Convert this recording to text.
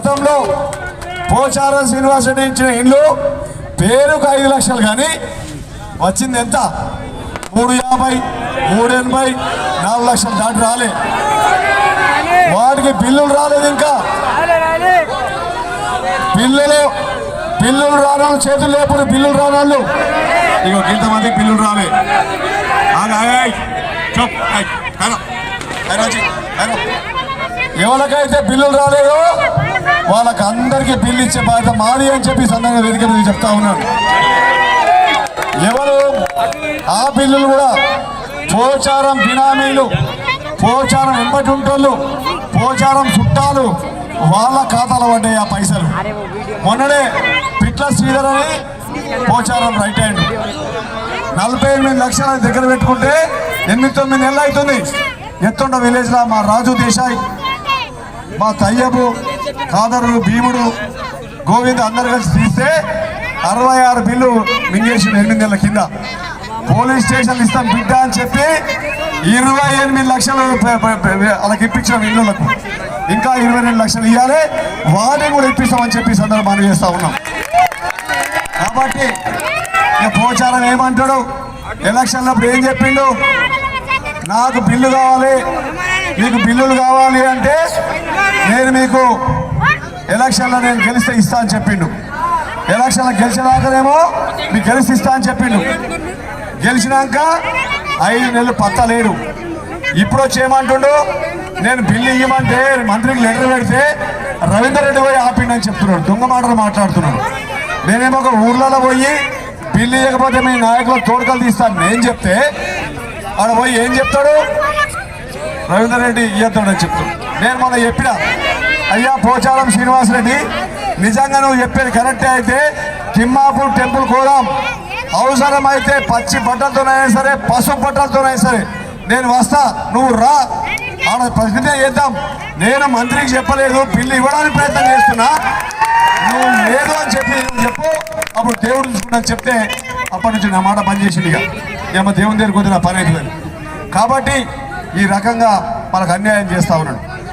గతంలో పోచారం శ్రీనివాస్ రెడ్డి ఇచ్చిన ఇండ్లు పేరుకు ఐదు లక్షలు కానీ వచ్చింది ఎంత? మూడు యాభై మూడు ఎనభై నాలుగు లక్షలు దాటి రాలే. వాటికి బిల్లులు రాలేదు ఇంకా. బిల్లులు బిల్లులు రానాలు చేతులు లేపుడు బిల్లులు రానాళ్ళు. ఇక ఇంతమంది బిల్లులు రాలే. ఎవరికైతే బిల్లులు రాలేదో వాళ్ళకి అందరికీ బిల్లు ఇచ్చే బాధ్యత మాది అని చెప్పి సందర్భంగా వేదిక మీద చెప్తా ఉన్నాను. ఎవరు ఆ బిల్లులు కూడా పోచారం బినామీలు పోచారం వెంబటి పోచారం చుట్టాలు వాళ్ళ ఖాతాలో పడ్డాయి ఆ పైసలు. మొన్ననే పిట్ల శ్రీధర్ అని పోచారం రైట్ హ్యాండ్. నలభై ఎనిమిది లక్షల దగ్గర పెట్టుకుంటే ఎనిమిది తొమ్మిది నెలలు అవుతుంది. ఎత్తుండ విలేజ్లో మా రాజు దేశాయ్ మా తయ్యబు కాదరు భీముడు గోవింద్ అందరు కలిసి తీస్తే అరవై ఆరు బిల్లు మింగేసిన ఎనిమిది నెలల కింద. పోలీస్ స్టేషన్ ఇస్తాం బిడ్డ అని చెప్పి ఇరవై ఎనిమిది లక్షలు వాళ్ళకి ఇప్పించాం ఇళ్ళకు ఇంకా ఇరవై రెండు లక్షలు ఇవ్వాలి వాటిని కూడా ఇప్పిస్తామని చెప్పి సందర్భాన్ని సందర్భం చేస్తా ఉన్నాం. కాబట్టి ఇక పోచారం ఏమంటాడు? ఎలక్షన్లప్పుడు ఏం చెప్పిండు? నాకు బిల్లు కావాలి మీకు బిల్లులు కావాలి అంటే ఎలక్షన్లో నేను గెలిస్తే ఇస్తా అని చెప్పిండు. ఎలక్షన్లో గెలిచినాకనేమో మీకు గెలిచి ఇస్తా అని చెప్పిండు. గెలిచినాక ఐదు నెలలు పత్తలేడు ఇప్పుడు వచ్చి ఏమంటుండు? నేను బిల్లు ఇవ్వమంటే మంత్రికి లెటర్ పెడితే రవీందర్ రెడ్డి పోయి ఆపిండని చెప్తున్నాడు. దొంగ మాటలు మాట్లాడుతున్నాడు. నేనేమో ఒక ఊర్లలో పోయి బిల్లు ఇవ్వకపోతే మీ నాయకులు తోడుకలు తీస్తాను. నేను చెప్తే ఆడ పోయి ఏం చెప్తాడు? రవీందర్ రెడ్డి ఇవ్వద్దాడని చెప్తాడు. నేను మొన్న చెప్పిన అయ్యా పోచారం శ్రీనివాస్ రెడ్డి. నిజంగా నువ్వు చెప్పేది కరెక్టే అయితే తిమ్మాపూర్ టెంపుల్ కోదాం. అవసరమైతే పచ్చి బట్టలతోనైనా సరే పసుపు బట్టలతోనైనా సరే నేను వస్తా. నువ్వు రా. ఆడ ప్రతిజ్ఞ చేద్దాం. నేను మంత్రికి చెప్పలేదు బిల్లు ఇవ్వడానికి ప్రయత్నం చేస్తున్నా. నువ్వు లేదు అని చెప్పి చెప్పు. అప్పుడు దేవుడు చూసుకున్నా చెప్తే అప్పటి నుంచి నా మాట బంద్ చేసింది ఇక. ఏమో దేవుని దగ్గర కొద్దిగా పని అవుతుందని కాబట్టి ఈ రకంగా మనకు అన్యాయం చేస్తా ఉన్నాడు.